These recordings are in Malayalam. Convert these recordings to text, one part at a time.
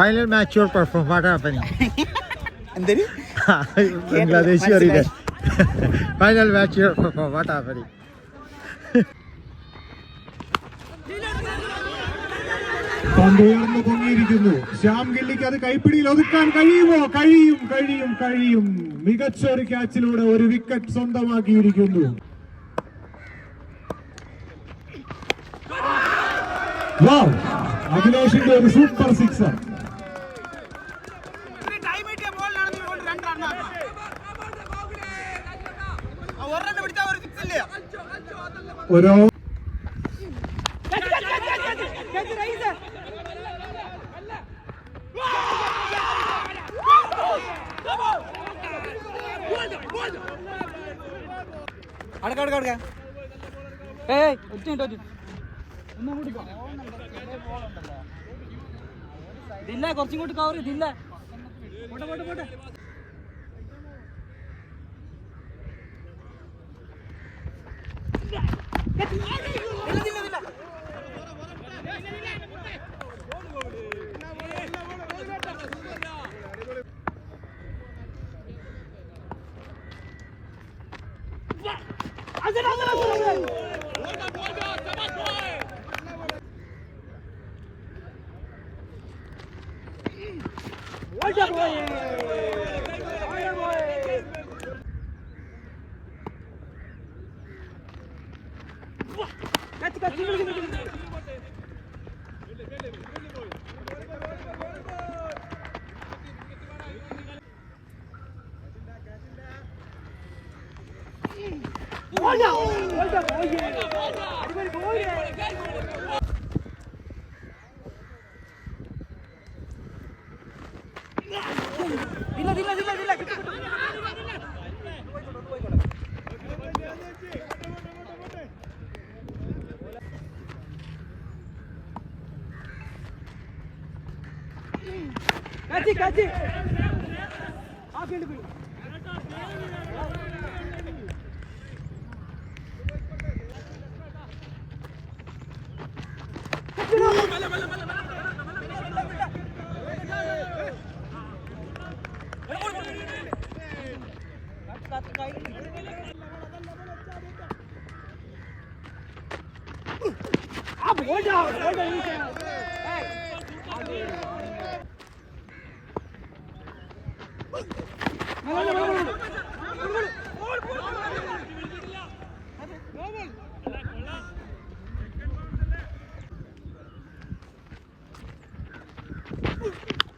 Final match your perform what happening? എന്തൊരു? ബംഗ്ലാദേശി അറിയില്ലേ. Final match your perform what happening? പന്ത് പൊങ്ങിയിരിക്കുന്നു. ശ്യാം ഗില്ലിക്ക് അത് കൈപ്പിടിയിൽ ഒതുക്കാൻ കഴിയുമോ? കഴിയും കഴിയും കഴിയും. മികച്ച ഒരു ക്യാച്ചിലൂടെ ഒരു വിക്കറ്റ് സ്വന്തമാക്കിയിരിക്കുന്നു. Wow! അഖിലേഷിന്റെ ഒരു സൂപ്പർ സിക്സർ ഓരോ അടക്ക അടക്ക അടക്ക. ഏയ് ഒറ്റ മിനിറ്റ് ഒറ്റ ഒന്നും കൂടി പോ. ഇതില്ല കുറച്ചും കൂടി കവർ ഇതില്ല പോട്ടെ പോട്ടെ പോട്ടെ. போடா. போடா போடா.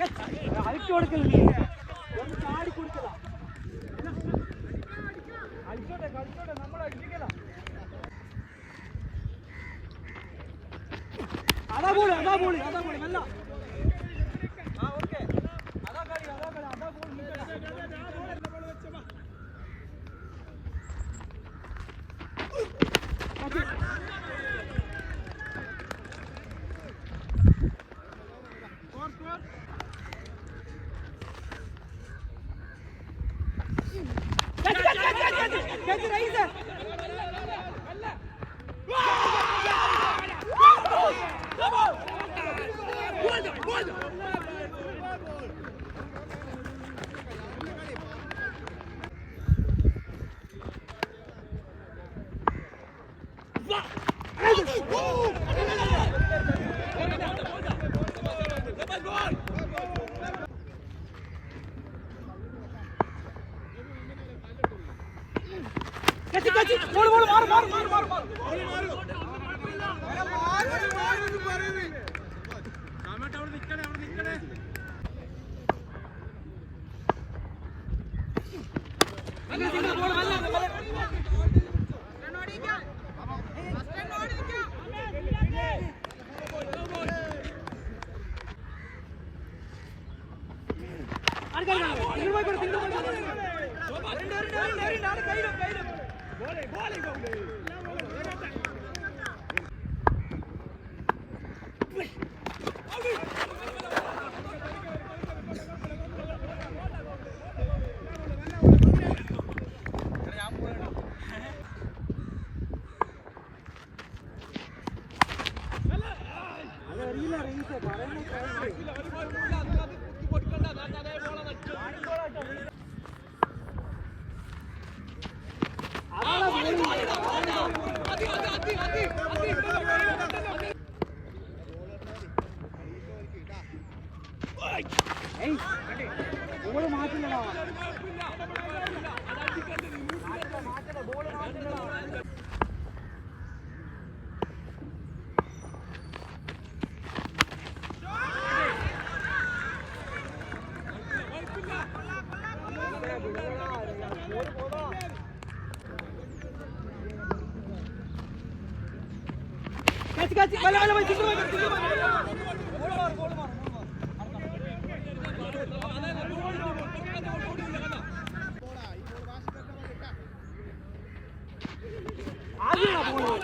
അഴിച്ചു കൊടുക്കല്ലേ ഒന്ന് ചാടി കൊടുക്കലാ അടിച്ചോട്ടെ കളിച്ചോട്ടെ നമ്മൾ അടിപ്പിക്കല അതാ പോളി അതാ പോളി അതാ ബോൾ Cadê, Isa? கட்டி கட்டி போடு போடு மாறு மாறு மாறு மாறு மாறு மாறு மாறு அடிக்கடி அடிக்கடி போய் போய் திங்க போய் போய் ரெண்டு ரெண்டு ரெண்டு ரெண்டு கை Wait. മാറ്റില്ലടാ ബോൾ മാറ്റില്ലടാ ആദ്യം ബോൾ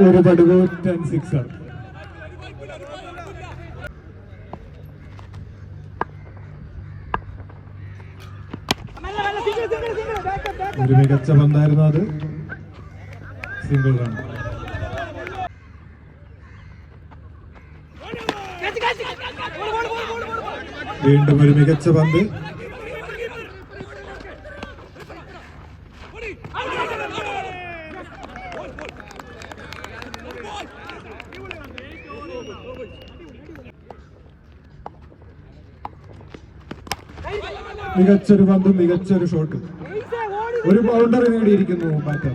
ഒരു പടുകൂറ്റൻ സിക്സർ സിക്സ് ആണ് ഒരു മികച്ച പന്തായിരുന്നു അത് സിംഗിൾ റൺ വീണ്ടും ഒരു മികച്ച പന്ത് മികച്ചൊരു പന്തും മികച്ചൊരു ഷോട്ടും. ഒരു ബൗണ്ടറി നേടിയിരിക്കുന്നു ബാറ്റർ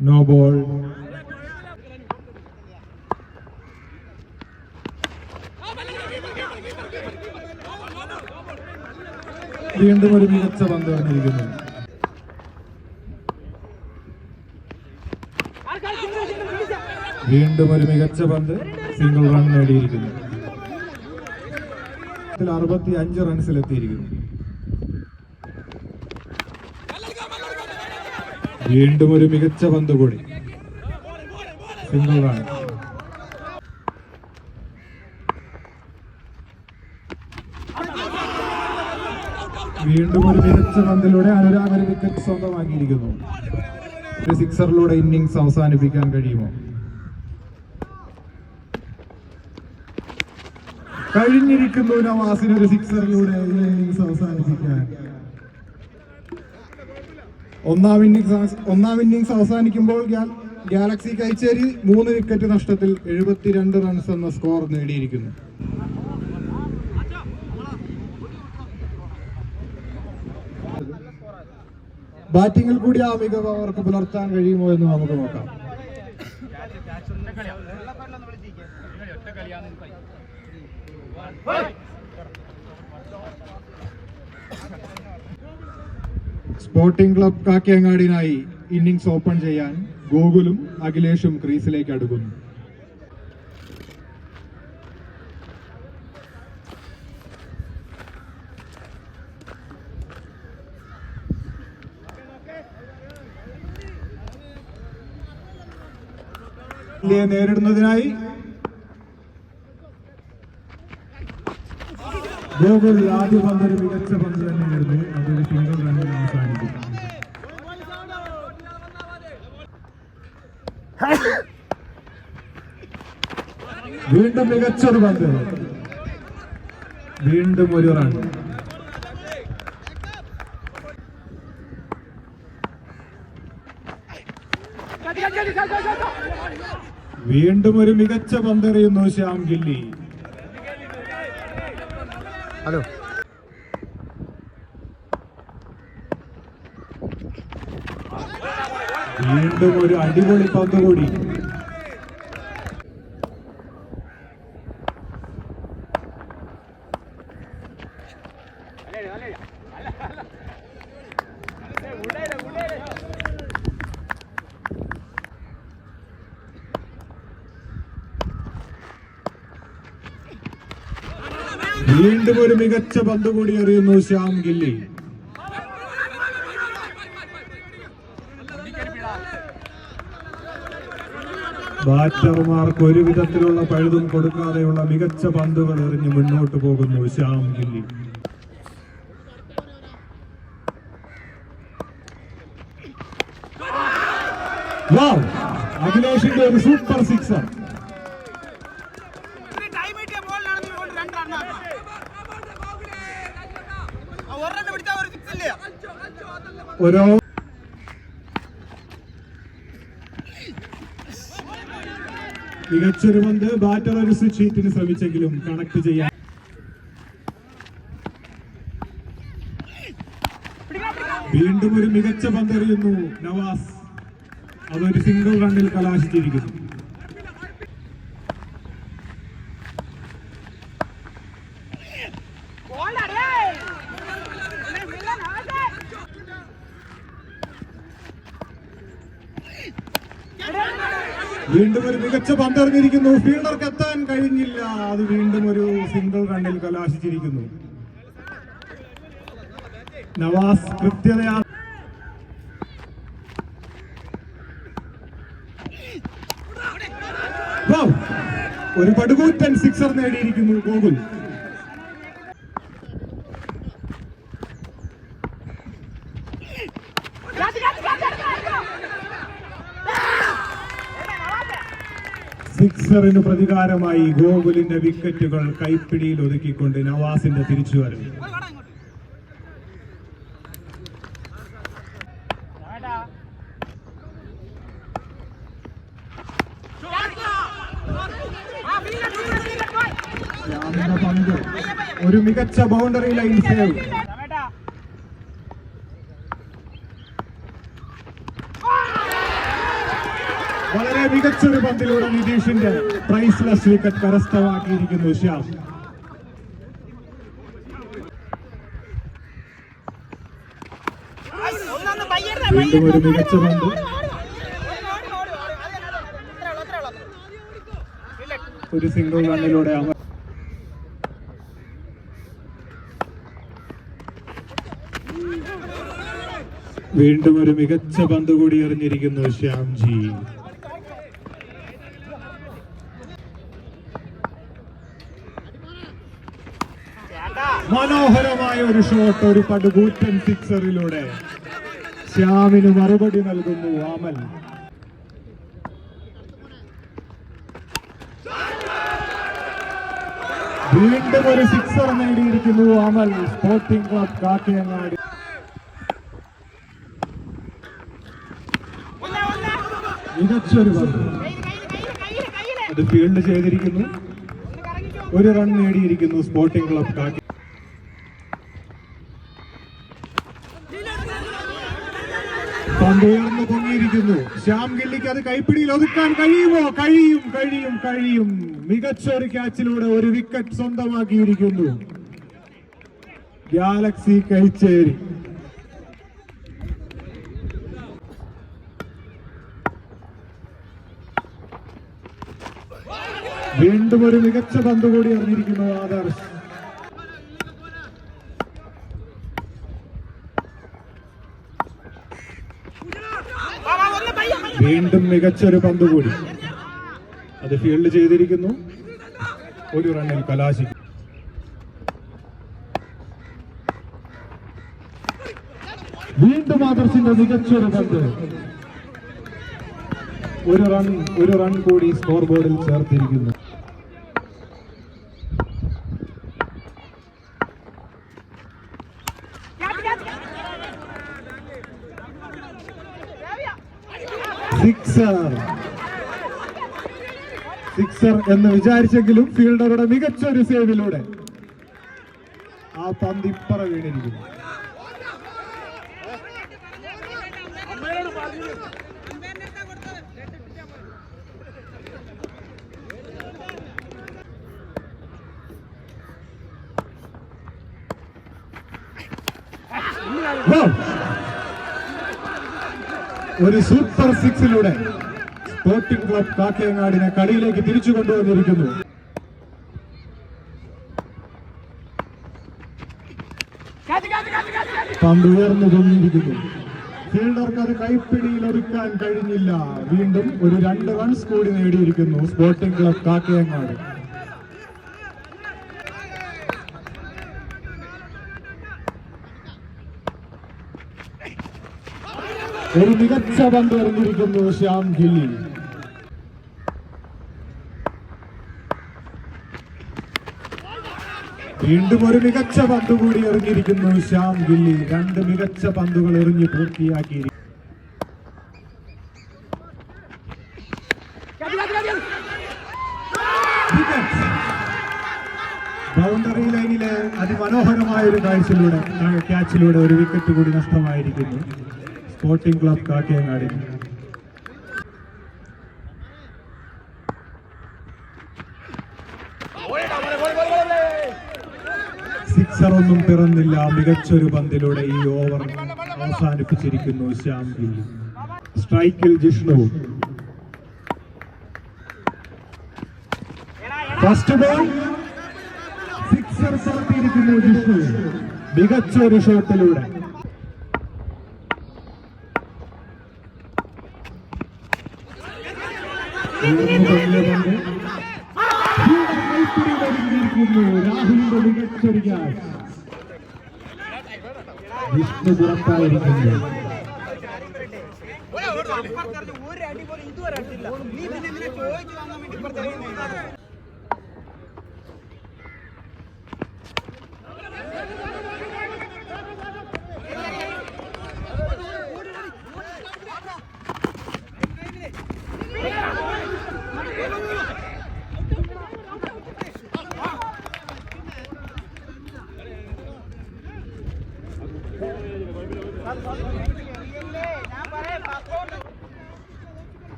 നോ ബോൾ വീണ്ടും ഒരു മികച്ച പന്ത് വന്നിരിക്കുന്നു ആർക്കാണ് സിംഗിൾ സിംഗിൾ ഫിനിഷ് വീണ്ടും ഒരു മികച്ച പന്ത് സിംഗിൾ റൺ നേടിയിരിക്കുന്നു. അറുപത്തി അഞ്ച് റൺസിലെത്തിയിരിക്കുന്നു വീണ്ടും ഒരു മികച്ച പന്ത് കൂടി. സിംഗിൾ റൺ വീണ്ടും ഒരു മികച്ച പന്തിലൂടെ അനുരാഗ് വിക്കറ്റ് സ്വന്തമാക്കിയിരിക്കുന്നു. ഒരു സിക്സറിലൂടെ ഇന്നിങ്സ് അവസാനിപ്പിക്കാൻ കഴിയുമോ? കഴിഞ്ഞിരിക്കുന്നു നവാസിന് ഒരു സിക്സറിലൂടെ ഇന്നിംഗ്സ് അവസാനിപ്പിക്കാൻ. ഒന്നാം ഇന്നിങ്സ് ഒന്നാം ഇന്നിങ്സ് അവസാനിക്കുമ്പോൾ ഗാലക്സി കൈച്ചേരി മൂന്ന് വിക്കറ്റ് നഷ്ടത്തിൽ എഴുപത്തിരണ്ട് റൺസ് എന്ന സ്കോർ നേടിയിരിക്കുന്നു. ബാറ്റിംഗിൽ കൂടി ആ മികവ് അവർക്ക് പുലർത്താൻ കഴിയുമോ എന്ന് നമുക്ക് നോക്കാം. സ്പോർട്ടിംഗ് ക്ലബ് കാക്കിയങ്ങാടിനായി ഇന്നിംഗ്സ് ഓപ്പൺ ചെയ്യാൻ ഗോകുലും അഖിലേഷും ക്രീസിലേക്ക് അടുക്കുന്നു. നേരിടുന്നതിനായി ഗോകുൽ ആദ്യ പന്ത് ഒരു മികച്ച പന്ത് തന്നെയായിരുന്നു. അതൊരു സിംഗിൾ റണ്ണിൽ അവസാനിക്കും വീണ്ടും മികച്ചൊരു പന്ത്. വീണ്ടും ഒരു റൺ വീണ്ടും ഒരു മികച്ച പന്തെറിയുന്നു ശ്യാം ഗില്ലി. ഹലോ. വീണ്ടും ഒരു അടിപൊളി പന്ത് കൂടി വീണ്ടും ഒരു മികച്ച പന്ത് കൂടി എറിയുന്നു ശ്യാം ഗില്ലി. ബാറ്റർമാർക്ക് ഒരു വിധത്തിലുള്ള പഴുതും കൊടുക്കാതെയുള്ള മികച്ച പന്തുകൾ എറിഞ്ഞ് മുന്നോട്ട് പോകുന്നു ശ്യാം ഗില്ലി! അഖിലേഷിന്റെ ഒരു സൂപ്പർ സിക്സർ ടൈം കിട്ടിയ ബോളിലാണ് നീ കൊണ്ട് രണ്ട് റണ്ണാക്കണം ഒരെണ്ണം പിടിച്ചാൽ ഒരു സിക്സ് ഇല്ലേ ഓരോ മികച്ചൊരു പന്ത്. ബാറ്റർ ഒരു സ്വിച്ച് ഹീറ്റിന് ശ്രമിച്ചെങ്കിലും കണക്ട് ചെയ്യാൻ. വീണ്ടും ഒരു മികച്ച പന്തെറിയുന്നു നവാസ്. അതൊരു സിംഗിൾ റണ്ണിൽ കലാശിച്ചിരിക്കുന്നു. വീണ്ടും ഒരു മികച്ച പന്ത് എറിഞ്ഞിരിക്കുന്നു. ഫീൽഡർക്ക് എത്താൻ കഴിഞ്ഞില്ല. അത് വീണ്ടും ഒരു സിംഗിൾ റണ്ണിൽ കലാശിച്ചിരിക്കുന്നു. നവാസ് കൃത്യതയാണ്! ഒരു പടുകൂറ്റൻ സിക്സർ നേടിയിരിക്കുന്നു ഗോകുൽ. സിക്സറിന് പ്രതികാരമായി ഗോകുലിന്റെ വിക്കറ്റുകൾ കൈപ്പിടിയിൽ ഒതുക്കിക്കൊണ്ട് നവാസിന്റെ തിരിച്ചുവരവ്. ഒരു മികച്ച ബൗണ്ടറി ലൈൻ സേവ് മികച്ചൊരു പന്തിലൂടെ നിതീഷിന്റെ പ്രൈസ്ലെസ് വിക്കറ്റ് കരസ്ഥമാക്കിയിരിക്കുന്നു ശ്യാം വീണ്ടും ഒരു മികച്ച പന്ത് ഒരു സിംഗിൾ റണ്ണിലൂടെ അവർ വീണ്ടും ഒരു മികച്ച പന്ത് കൂടി എറിഞ്ഞിരിക്കുന്നു ശ്യാംജി മനോഹരമായ ഒരു ഷോട്ട് ഒരു പടുകൂറ്റൻ സിക്സറിലൂടെ ശ്യാമിന് മറുപടി നൽകുന്നു ആമൽ. വീണ്ടും ഒരു സിക്സർ നേടിയിരിക്കുന്നു അമൽ സ്പോർട്ടിംഗ് ക്ലബ് കാക്കയങ്ങാടി. മികച്ചൊരു അത് ഫീൽഡ് ചെയ്തിരിക്കുന്നു. ഒരു റൺ നേടിയിരിക്കുന്നു സ്പോർട്ടിംഗ് ക്ലബ് കാക്കി പന്ത് ഉയർന്നു പൊങ്ങിയിരിക്കുന്നു ശ്യാം ഗില്ലിക്ക് അത് കൈപ്പിടിയിൽ ഒതുക്കാൻ കഴിയുമോ? കഴിയും കഴിയും കഴിയും. മികച്ച ഒരു ക്യാച്ചിലൂടെ ഒരു വിക്കറ്റ് സ്വന്തമാക്കിയിരിക്കുന്നു. ഗാലക്സി കൈച്ചേരി. വീണ്ടും ഒരു മികച്ച പന്ത് കൂടി അറിഞ്ഞിരിക്കുന്നു ആദർശ്. വീണ്ടും മികച്ചൊരു പന്ത് കൂടി. അത് ഫീൽഡ് ചെയ്തിരിക്കുന്നു. ഒരു റണ്ണിൽ കലാശിക്കും. വീണ്ടും ആദർശിന്റെ മികച്ചൊരു പന്ത്. ഒരു റൺ ഒരു റൺ കൂടി സ്കോർ ബോർഡിൽ ചേർത്തിരിക്കുന്നു. സിക്സർ. സിക്സർ എന്ന് വിചാരിച്ചെങ്കിലും ഫീൽഡറുടെ മികച്ചൊരു സേവിലൂടെ ആ പന്ത് ഇപ്പറ വീണിരിക്കുന്നു. ഒരു സൂപ്പർ സിക്സിലൂടെ സ്പോർട്ടിംഗ് ക്ലബ് കാക്കയങ്ങാടിനെ കളിയിലേക്ക് തിരിച്ചു കൊണ്ടുവന്നിരിക്കുന്നു. പന്ത് ഉയർന്നു തോന്നിയിരിക്കുന്നു ഫീൽഡർക്ക് അത് കൈപ്പിടിയിൽ ഒരുക്കാൻ കഴിഞ്ഞില്ല. വീണ്ടും ഒരു രണ്ട് റൺസ് കൂടി നേടിയിരിക്കുന്നു സ്പോർട്ടിംഗ് ക്ലബ് കാക്കയങ്ങാട് ഒരു മികച്ച പന്ത് എറിഞ്ഞിരിക്കുന്നു ശ്യാം ഗില്ലി വീണ്ടും ഒരു മികച്ച പന്ത് കൂടി എറിഞ്ഞിരിക്കുന്നു ശ്യാം ഗില്ലി രണ്ട് മികച്ച പന്തുകൾ എറിഞ്ഞ് Wicket. ബൗണ്ടറി ലൈനിലെ അതിമനോഹരമായ ഒരു കാഴ്ചയിലൂടെ ക്യാച്ചിലൂടെ ഒരു വിക്കറ്റ് കൂടി നഷ്ടമായിരിക്കുന്നു. സ്പോർട്ടിംഗ് ക്ലബ് കാട്ടിയങ്ങാടിന് സിക്സർ ഒന്നും പിറന്നില്ല. മികച്ചൊരു പന്തിലൂടെ ഈ ഓവർ അവസാനിപ്പിച്ചിരിക്കുന്നു ശ്യാം സ്ട്രൈക്കിൽ ജിഷ്ണു. ഫസ്റ്റ് ബോൾ സിക്സർ പറത്തിയിരിക്കുന്നു ജിഷ്ണു. മികച്ച ഒരു ഷോട്ടിലൂടെ ഉയർന്നു പൊങ്ങിയ പന്ത്. ഫീൽഡർ കൈപ്പിടിയിൽ ഒതുങ്ങിയിരിക്കുന്നു. രാഹുലിന്റെ മികച്ചൊരു ക്യാച്ച് വിഷ്ണു പുറത്തായിരിക്കുന്നു ഒരു അടി പോലും ഇതുവരെ അടിച്ചില്ല നീ പിന്നെ ചോദിച്ചു വാങ്ങാൻ വേണ്ടി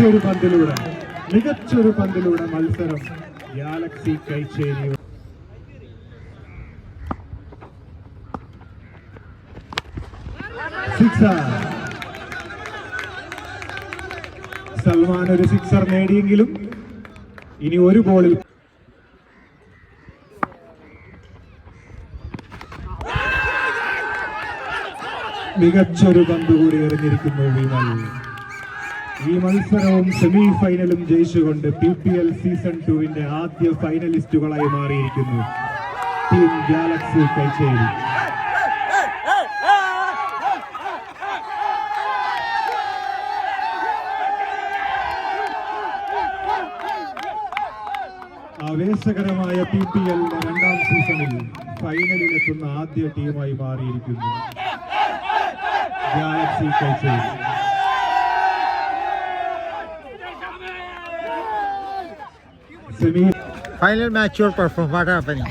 മികച്ചൊരു പന്തിലൂടെ മികച്ചൊരു പന്തിലൂടെ മത്സരം ഗാലക്സി കൈച്ചേരി. സൽമാൻ ഒരു സിക്സർ നേടിയെങ്കിലും ഇനി ഒരു ബോളിൽ മികച്ചൊരു പന്ത് കൂടി എറിഞ്ഞിരിക്കുന്നു വിമൽ. ഈ മത്സരവും സെമി ഫൈനലും ജയിച്ചുകൊണ്ട് പി പി എൽ സീസൺ ടുവിന്റെ ആദ്യ ഫൈനലിസ്റ്റുകളായി മാറിയിരിക്കുന്നു. Team Galaxy Kaicheri. ആവേശകരമായ പി പി എൽ രണ്ടാം സീസണിൽ ഫൈനലിലെത്തുന്ന ആദ്യ ടീമായി മാറിയിരിക്കുന്നു. Galaxy Kaicheri. Semi Final match your perform. What happening?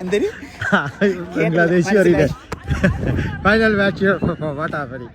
എന്തൊരു Bangladeshi or Final match your perform. What happening?